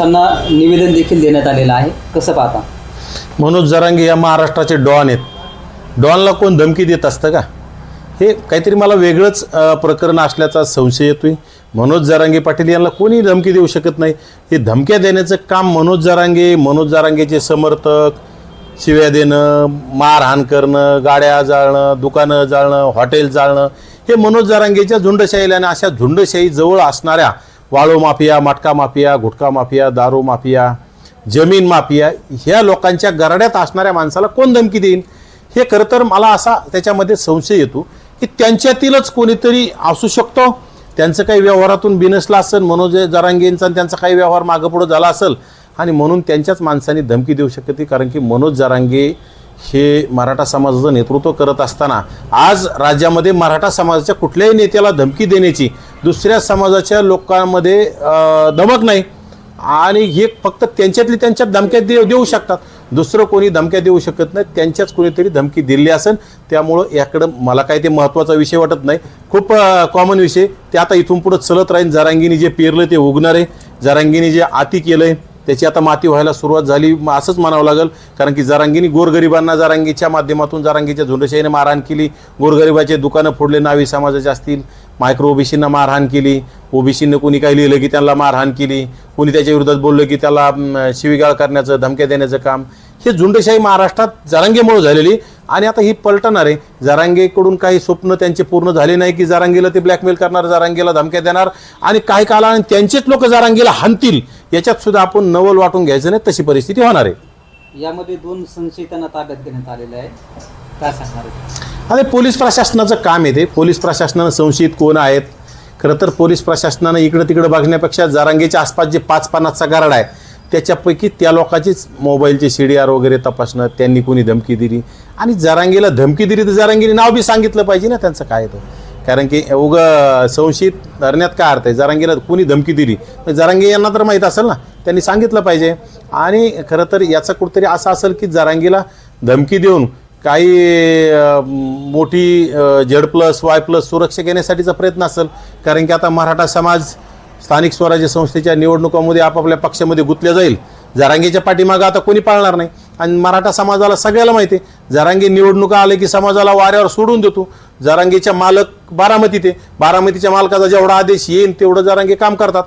पोलिसांना निवेदन देखील देण्यात आलेलं आहे. कसं पाहता? मनोज जरांगे या महाराष्ट्राचे डॉन आहेत. डॉनला कोण धमकी देत असतं का? हे काहीतरी मला वेगळंच प्रकरण असल्याचा संशय येतोय. मनोज जरांगे पाटील यांना कोणी धमकी देऊ शकत नाही? हे धमक्या देण्याचं काम मनोज जरांगे मनोज जरांगेचे समर्थक शिव्या देणं मारहाण करणं गाड्या जाळणं दुकानं जाळणं हॉटेल जाळणं हे मनोज जरांगेच्या झुंडशाहीला आणि अशा झुंडशाही जवळ असणाऱ्या वाळू माफिया मटका माफिया गुटखा माफिया दारू माफिया जमीन माफिया ह्या लोकांच्या गराड्यात असणाऱ्या माणसाला कोण धमकी देईन? हे खरं तर मला असा त्याच्यामध्ये संशय येतो की त्यांच्यातीलच कोणीतरी असू शकतो. त्यांचं काही व्यवहारातून बिनसला असेल मनोज जरांगेंचा आणि त्यांचा काही व्यवहार मागं पुढं झाला असेल आणि म्हणून त्यांच्याच माणसांनी धमकी देऊ शकते कारण की मनोज जरांगे हे मराठा समाजाचं नेतृत्व करत असताना आज राज्यामध्ये मराठा समाजाच्या कुठल्याही नेत्याला धमकी देण्याची दुसऱ्या समाजाच्या लोकांमध्ये धमक नाही. आणि हे फक्त त्यांच्यातली त्यांच्यात धमक्या दे देऊ शकतात. दुसरं कोणी धमक्या देऊ शकत नाही त्यांच्याच कोणीतरी धमकी दिली असेल. त्यामुळं याकडं मला काही ते महत्त्वाचा विषय वाटत नाही. खूप कॉमन विषय. ते आता इथून पुढं चलत राहीन. जरांगीने जे पेरलं ते उगणार आहे. जरांगीने जे आती केलं आहे त्याची आता माती व्हायला सुरुवात झाली. असंच म्हणावं लागेल कारण की जरांगीने गोरगरिबांना जारांगीच्या माध्यमातून जरांगीच्या झुंडशाहीने मारहाण केली. गोरगरिबाचे दुकानं फोडले नावी समाजाचे असतील. मायक्रो ओबीसींना मारहाण केली. ओबीसीनं कोणी काही लिहिलं की त्यांना मारहाण केली. कोणी त्याच्या विरोधात बोललं की त्याला शिवीगाळ करण्याचं धमक्या देण्याचं काम. हे झुंडशाही महाराष्ट्रात जारांगेमुळे झालेली. आणि आता ही पलटणार आहे. जारांगेकडून काही स्वप्न त्यांचे पूर्ण झाले नाही की जारांगीला ते ब्लॅकमेल करणार जारांगीला धमक्या देणार. आणि काही काळाने त्यांचेच लोक जारांगीला हाणतील. याच्यात सुद्धा आपण नवल वाटून घ्यायचं नाही तशी परिस्थिती होणार आहे. यामध्ये दोन संशयितांना ताब्यात घेण्यात आलेलं आहे. काय सांगणार? आणि पोलीस प्रशासनाचं काम आहे ते. पोलीस प्रशासनानं संशयित कोण आहेत? खरं तर पोलीस प्रशासनानं इकडं तिकडं बघण्यापेक्षा जारांगेच्या आसपास जे पाच पानाचा गारड आहे त्याच्यापैकी त्या लोकांचीच मोबाईलचे सी डी आर वगैरे तपासणं त्यांनी कोणी धमकी दिली. आणि जरांगीला धमकी दिली तर जरांगीने नाव बी सांगितलं पाहिजे ना त्यांचं काय तर कारण की उग संशयित धरण्यात काय अर्थ आहे? जरांगीला कोणी धमकी दिली? जरांगी यांना तर माहीत असेल ना. त्यांनी सांगितलं पाहिजे. आणि खरं तर याचं कुठंतरी असं असेल की जरांगीला धमकी देऊन काही मोठी झेड प्लस वाय प्लस सुरक्षा घेण्यासाठीचा प्रयत्न असेल. कारण की आता मराठा समाज स्थानिक स्वराज्य संस्थेच्या निवडणुकामध्ये आपापल्या पक्षामध्ये गुंतल्या जाईल. जरांगीच्या पाठीमागं आता कोणी पाळणार नाही. आणि मराठा समाजाला सगळ्याला माहिती आहे जरांगी निवडणुका आले की समाजाला वाऱ्यावर सोडून देतो. जरांगीच्या मालक बारामतीत आहे. बारामतीच्या मालकाचा जेवढा आदेश येईल तेवढं जरांगी काम करतात.